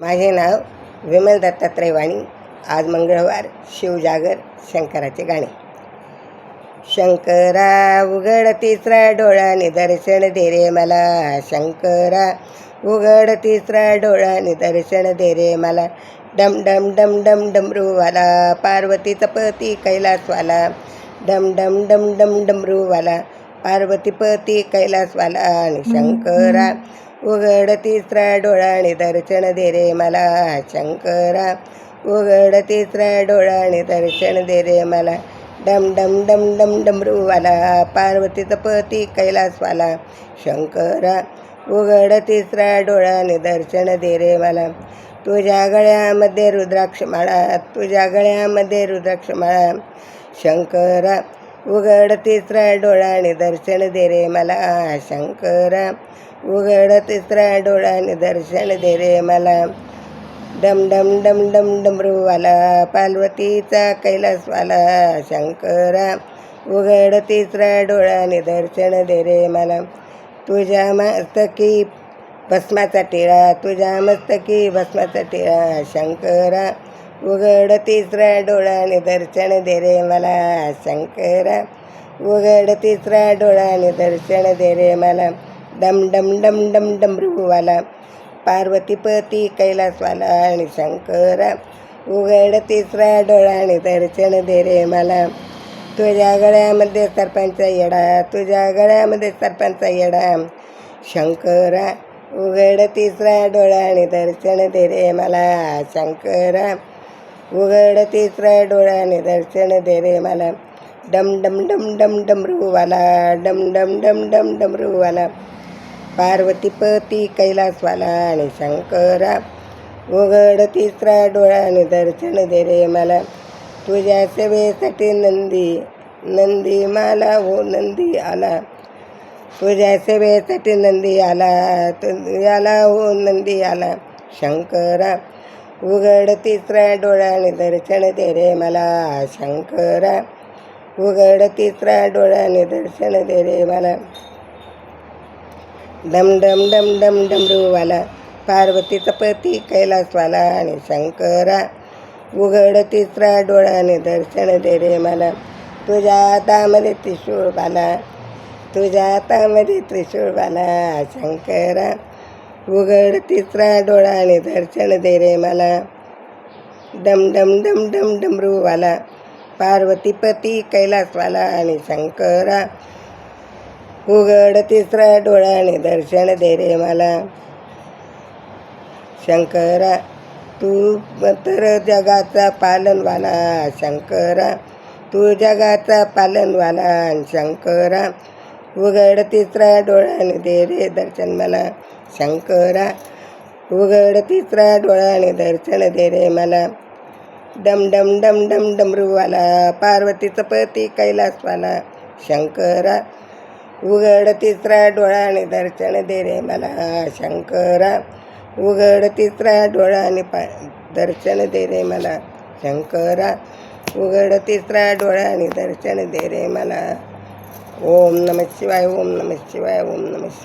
माझे नाव विमल दत्तात्रय वाणी. आज मंगळवार शिवजागर शंकराचे गाणे. शंकरा उघड तिसरा डोळा निदर्शन दे रे मला. शंकरा उघड तिसरा डोळा निदर्शन दे रे मला. डम डम डम डम डमरूवाला. पार्वतीचा पती कैलासवाला. डम डम डम डम डमरूवाला. पार्वती पती कैलासवाला. आणि शंकरा उघड तिसरा डोळाणी दर्शन दे रे मला शंकरा. उघड तिसरा डोळाणी दर्शन दे रे मला. डम डम डम डम डमरूवाला पार्वतीचा पती कैलासवाला. शंकरा उघड तिसरा डोळाने दर्शन दे रे मला. तुझ्या गळ्यामध्ये रुद्राक्ष माळा तुझ्या गळ्यामध्ये रुद्राक्ष माळा शंकरा उघड तिसरा डोळाने दर्शन दे रे मला शंकरा. उघड तिसरा डोळाने दर्शन दे रे मला. डम डम डम डम डमरूवाला पार्वतीचा कैलासवाला शंकरा. उघड तिसरा डोळाने दर्शन दे रे मला. तुझ्या मस्तकी भस्माचा टिळा तुझ्या मस्तकी भस्माचा टिळा शंकरा. उघड तिसरा डोळ्याने दर्शन दे रे मला शंकरा. उघड तिसरा डोळ्याने दर्शन दे रे मला डम डम डम डम डमरूवाला पार्वतीपती कैलासवाला आणि शंकरा. उघड तिसरा डोळ्याने दर्शन दे रे मला. तुझ्या गळ्यामध्ये सरपंचा येडा तुझ्या गळ्यामध्ये सरपंचा येडा. शंकरा उघड तिसरा डोळ्याने दर्शन दे रे मला शंकरा. उघड तिसरा डोळा दर्शन दे रे मला. डम डम डम डम डमरूवाला डम डम डम डम डमरूवाला पार्वतीपती कैलासवाला आणि शंकरा. उघड तिसरा डोळ्याने दर्शन दे रे मला. तुझ्या सेवेसाठी नंदी नंदी माला हो नंदी आला. तुझ्या सेवेसाठी नंदी आला तुझ्याला हो नंदी आला. शंकरा. उघड तिसरा डोळ्याने दर्शन दे रे मला शंकरा. उघड तिसरा डोळ्याने दर्शन दे रे मला. डम डम डम डम डमरूवाला पार्वतीचा पती कैलासवाला आणि शंकरा. उघड तिसरा डोळ्याने दर्शन दे रे मला. तुझ्या हातामध्ये त्रिशूळ बाला तुझ्या हातामध्ये त्रिशूळ बाला शंकरा. उघड तिसरा डोळा आणि दर्शन दे रे मला. डम डम डम डम डमरूवाला. पार्वतीपती कैलासवाला आणि शंकरा. उघड तिसरा डोळा आणि दर्शन दे रे मला. शंकरा तू तर जगाचा पालनवाला शंकरा. तू जगाचा पालनवाला शंकरा. उघड तिसरा डोळा आणि दे रे दर्शन मला. शंकरा उघड तिसरा डोळा आणि दर्शन दे रे मला डम डम डम डम डमरूवाला पार्वतीचं पती कैलासवाला शंकरा उघड तिसरा डोळा आणि दर्शन दे रे मला शंकरा उघड तिसरा डोळा आणि पा दर्शन दे रे मला शंकरा उघड तिसरा डोळा आणि दर्शन दे रे मला ओम नम शिवाय ओम नम शिवाय ओम नम शिवाय